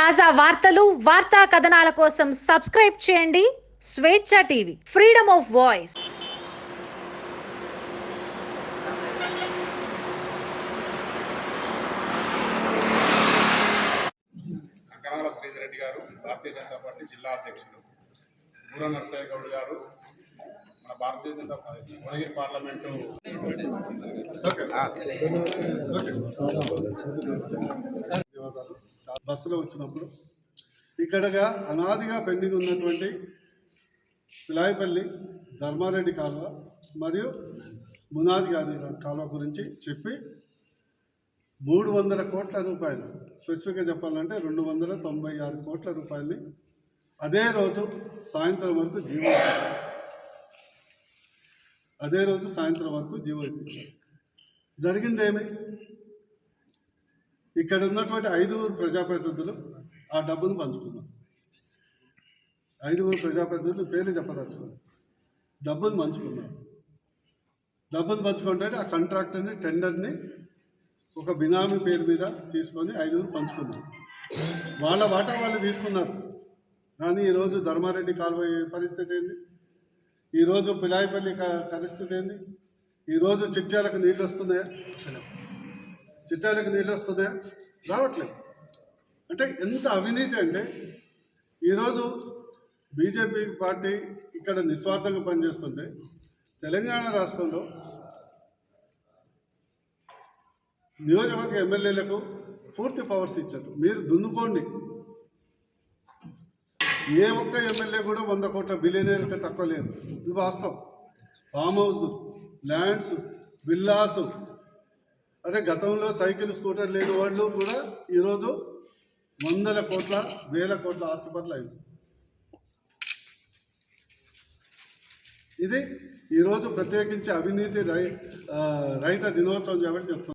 తాజా వార్తలు వార్తా కథనాల కోసం సబ్స్క్రైబ్ చేయండి. Swecha TV freedom of voice. Kankanala Sridhar Reddy గారు భారతీయ జనతా పార్టీ జిల్లా బూర నరసయ్య గౌడ్ గారు మన భారతీయ జనతా పార్టీ భువనగిరి పార్లమెంటు బస్సులో వచ్చినప్పుడు ఇక్కడగా అనాదిగా పెండింగ్ ఉన్నటువంటి పిలాయిపల్లి ధర్మారెడ్డి కాలువ మరియు మునాది గారి కాలువ గురించి చెప్పి మూడు వందల కోట్ల రూపాయలు స్పెసిఫిక్గా చెప్పాలంటే రెండు వందల తొంభై ఆరు కోట్ల రూపాయలని అదే రోజు సాయంత్రం వరకు జీవో అదే రోజు సాయంత్రం వరకు జీవో ఇప్పించారు. జరిగిందేమి? ఇక్కడ ఉన్నటువంటి ఐదుగురు ప్రజాప్రతినిధులు ఆ డబ్బును పంచుకున్నారు. ఐదుగురు ప్రజాప్రతినిధులు పేర్లు చెప్పదలుచుకున్నారు. డబ్బును పంచుకున్నారు. డబ్బును పంచుకుంటే ఆ కాంట్రాక్టర్ని టెండర్ని ఒక బినామీ పేరు మీద తీసుకొని ఐదుగురు పంచుకున్నారు. వాళ్ళ వాటా వాళ్ళు తీసుకున్నారు. కానీ ఈరోజు ధర్మారెడ్డి కాలువ పరిస్థితి ఏంది? ఈరోజు పిలాయిపల్లి పరిస్థితి ఏంది? ఈరోజు చిట్యాలకు నీళ్ళు వస్తున్నాయా? చిట్టాలకు నీళ్ళు వస్తుందా? రావట్లేదు. అంటే ఎంత అవినీతి అంటే ఈరోజు బీజేపీ పార్టీ ఇక్కడ నిస్వార్థంగా పనిచేస్తుంది తెలంగాణ రాష్ట్రంలో నియోజకవర్గ ఎమ్మెల్యేలకు పూర్తి పవర్స్ ఇచ్చారు. మీరు దున్నుకోండి. ఏ ఒక్క ఎమ్మెల్యే కూడా వంద కోట్ల బిలియనీర్కి తక్కువ లేరు. ఇది వాస్తవం. ఫామ్ హౌస్ ల్యాండ్స్ విల్లాసు అదే గతంలో సైకిల్ స్కూటర్ లేని వాళ్ళు కూడా ఈరోజు వందల కోట్ల వేల కోట్ల ఆస్తిపరులు అయింది. ఇది ఈరోజు ప్రత్యేకించి అవినీతి రై రైత దినోత్సవం కాబట్టి చెప్తున్నాను